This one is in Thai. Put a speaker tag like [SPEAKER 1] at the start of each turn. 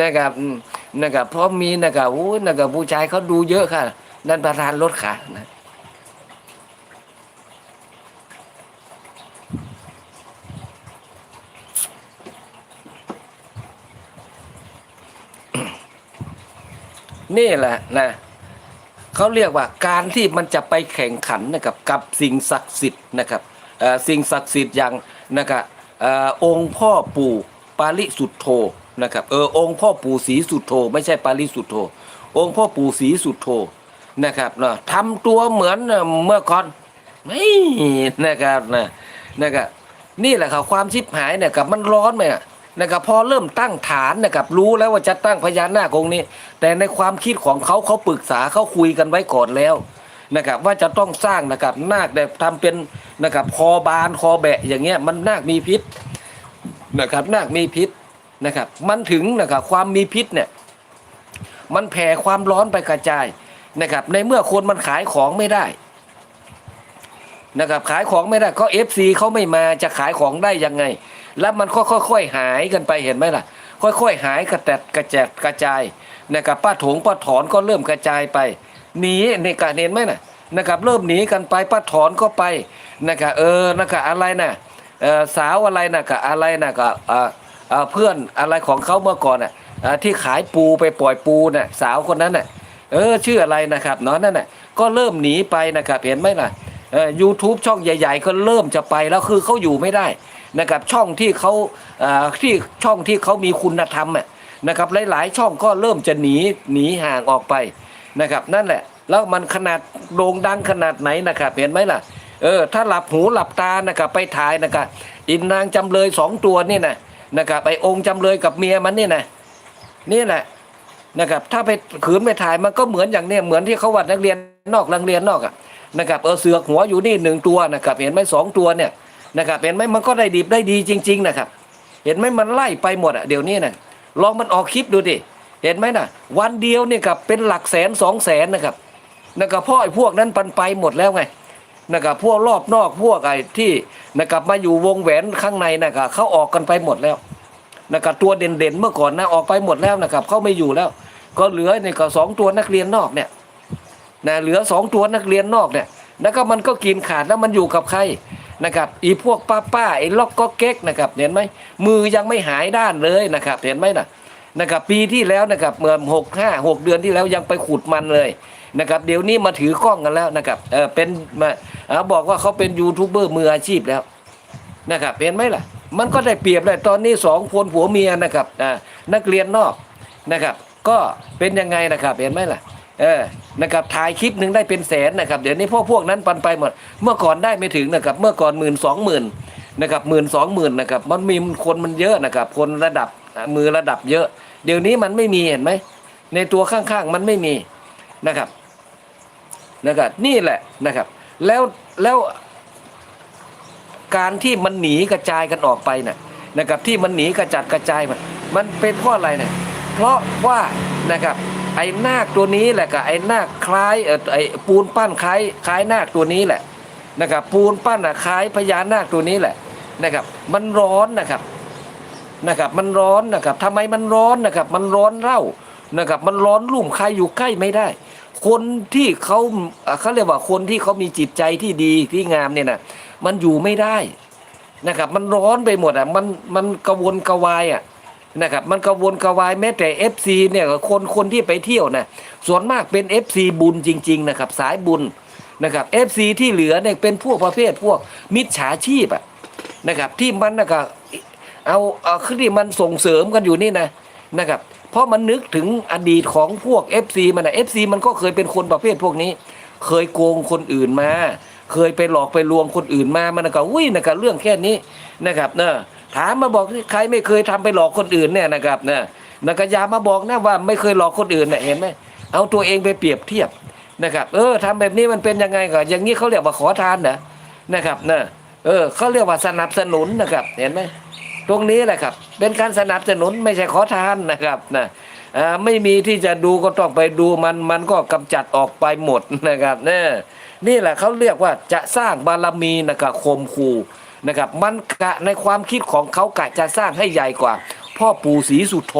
[SPEAKER 1] นะครับนะครับเพราะมีนะครับโอ้ยนะครับผู้ชายเขาดูเยอะค่ะนั่นประธานรถค่ะนะนี่แหละนะเขาเรียกว่าการที่มันจะไปแข่งขันนะครับกับสิ่งศักดิ์สิทธิ์นะครับสิ่งศักดิ์สิทธิ์อย่างนะครับเอ่อองค์พ่อปู่ปาริสุทธโธ นะครับเออองค์พ่อปู่ศรีสุโธไม่ใช่ปาริสุโธองค์พ่อปู่ศรีสุโธนะครับเนาะทำตัวเหมือนเมื่อก่อนไม่นะครับนะนะครับนี่แหละครับความชิบหายเนี่ยกับมันร้อนไหมนะครับพอเริ่มตั้งฐานนะครับรู้แล้วว่าจะตั้งพญานาคองค์นี้ แต่ในความคิดของเขาเขาปรึกษาเขาคุยกันไว้ก่อนแล้วนะครับว่าจะต้องสร้างนะครับนาคแบบทำเป็นนะครับคอบานคอแบะอย่างเงี้ยมันนาคมีพิษนะครับนาคมีพิษ นะครับ มันถึงนะครับความมีพิษเนี่ยมันแผ่ความร้อนไปกระจายนะครับ ในเมื่อคนมันขายของไม่ได้นะครับขายของไม่ได้ก็เอฟซีเขาไม่มาจะขายของได้ยังไง แล้วมันค่อยๆหายกันไปเห็นไหมล่ะ ค่อยๆหายกระแตกระแจดกระจายนะครับป้าถงป้าถอนก็เริ่มกระจายไปหนีในการเห็นไหมน่ะนะครับเริ่มหนีกันไปป้าถอนก็ไปนะครับเออนะครับอะไรน่ะสาวอะไรน่ะกับอะไรน่ะกับ เพื่อนอะไรของเขาเมื่อก่อนอะอ่าที่ขายปูไปปล่อยปูน่ะสาวคนนั้นน่ะเออชื่ออะไรนะครับเนาะนั่นน่ะก็เริ่มหนีไปนะครับเห็นไหมล่ะเอ่อ YouTube ช่องใหญ่ ๆ ก็เริ่มจะไปแล้วคือเขาอยู่ไม่ได้นะครับช่องที่เขาอ่อที่ช่องที่เขามีคุณธรรมนะครับหลาย ๆ ช่องก็เริ่มจะหนีหนีห่างออกไปนะครับนั่นแหละ แล้วมันขนาดโด่งดังขนาดไหนนะครับเห็นไหมล่ะเออถ้าหลับหูหลับตานะครับไปถ่ายนะครับอินนางจำเลยสองตัวนี่นะ นะครับไอองค์จำเลยกับเมียมันนี่นะนี่แหละนะครับ ถ้าไปขืนไปถ่ายมันก็เหมือนอย่างเนี้ยเหมือนที่เขาวัดนักเรียนนอกนักเรียนนอกอะนะครับเออเสือกหัวอยู่นี่หนึ่งตัวนะครับ เห็นไหมสองตัวเนี่ยนะครับเห็นไหมมันก็ได้ดีได้ดีจริง ๆ นะครับ เห็นไหมมันไล่ไปหมดอะเดี๋ยวนี้นะลองมันออกคลิปดูดิเห็นไหมนะวันเดียวเนี่ยครับเป็นหลักแสนสองแสนนะครับนะครับพราะไอ้พวกนั้นปันไปหมดแล้วไง นะครับพวกรอบนอกพวกไอ้ที่นะครับมาอยู่วงแหวนข้างในนะครับเขาออกกันไปหมดแล้วนะครับตัวเด่นๆเมื่อก่อนนะออกไปหมดแล้วนะครับเขาไม่อยู่แล้ว ก็เหลือเนี่ยก็สองตัวนักเรียนนอกเนี่ยนะเหลือสองตัวนักเรียนนอกเนี่ยแล้วก็มันก็กินขาดแล้วมันอยู่กับใครนะครับอีพวกป้าป้าไอ้ล็อกก็เก๊กนะครับเห็นไหมมือยังไม่หายด้านเลยนะครับเห็นไหมนะนะครับปีที่แล้วนะครับเมื่อหกห้าหกเดือนที่แล้วยังไปขุดมันเลย นะครับเดี๋ยวนี้มาถือกล้องกันแล้วนะครับเออเป็นมาเอ่อบอกว่าเขาเป็นยูทูบเบอร์มืออาชีพแล้วนะครับเห็นไหมล่ะ มันก็ได้เปรียบเลยตอนนี้สองคนผัวเมียนะครับอ่านักเรียนนอกนะครับ ก็เป็นยังไงนะครับเห็นไหมล่ะเออนะครับถ่ายคลิปหนึ่งได้เป็นแสนนะครับเดี๋ยวนี้พวกพวกนั้นปันไปหมด เมื่อก่อนได้ไม่ถึงนะครับ เมื่อก่อนหมื่นสองหมื่นนะครับหมื่นสองหมื่นนะครับ มันมีคนมันเยอะนะครับ คนระดับมือระดับเยอะ เดี๋ยวนี้มันไม่มีเห็นไหมในตัวข้างๆมันไม่มี นะครับนะครับนี่แหละนะครับ แล้วแล้วการที่มันหนีกระจายกันออกไปน่ะนะครับที่มันหนีกระจัดกระจายมันมันเป็นเพราะอะไรเนี่ยเพราะว่านะครับไอ้นาคตัวนี้แหละกับไอ้นาคคล้ายไอ้ปูนปั้นคล้ายคล้ายนาคตัวนี้แหละนะครับปูนปั้นอะคล้ายพญานาคตัวนี้แหละนะครับ มันร้อนนะครับนะครับมันร้อนนะครับทำไมมันร้อนนะครับ มันร้อนเร่านะครับ มันร้อนรุ่มใครอยู่ใกล้ไม่ได้ คนที่เขาเขาเรียกว่าคนที่เขามีจิตใจที่ดีที่งามเนี่ยนะมันอยู่ไม่ได้นะครับ มันร้อนไปหมดอะมันมันกระวนกระวายอะนะครับ มันกระวนกระวายแม้แต่ FC เนี่ยคนคนที่ไปเที่ยวนะส่วนมากเป็น FC บุญจริง ๆ นะครับ สายบุญนะครับ FC ที่เหลือเนี่ยเป็นพวกประเภทพวกมิจฉาชีพอะนะครับ ที่มันนะครับเอาเอาคือที่มันส่งเสริมกันอยู่นี่นะ นะครับเพราะมันนึกถึงอดีตของพวก FC มันนะ FC มันก็เคยเป็นคนประเภทพวกนี้ เคยโกงคนอื่นมา เคยไปหลอกไปลวงคนอื่นมา มันก็อุ้ยนะครับเรื่องแค่นี้นะครับเนอะถามมาบอกที่ใครไม่เคยทำไปหลอกคนอื่นเนี่ยนะครับเนอะนะก็ยามาบอกนะว่าไม่เคยหลอกคนอื่นเนี่ยเห็นไหมเอาตัวเองไปเปรียบเทียบนะครับ เออทำแบบนี้มันเป็นยังไงก็อย่างนี้เขาเรียกว่าขอทานนะนะครับเนอะเออเขาเรียกว่าสนับสนุนนะครับ เห็นไหม ตรงนี้แหละครับ เป็นการสนับสนุนไม่ใช่ขอทานนะครับนะไม่มีที่จะดูก็ต้องไปดูมันมันก็กำจัดออกไปหมดนะครับเนี่ยนี่แหละเขาเรียกว่าจะสร้างบารมีนะครับคมคูนะครับมันกะในความคิดของเขากะจะสร้างให้ใหญ่กว่า พ่อปู่ศรีสุโธ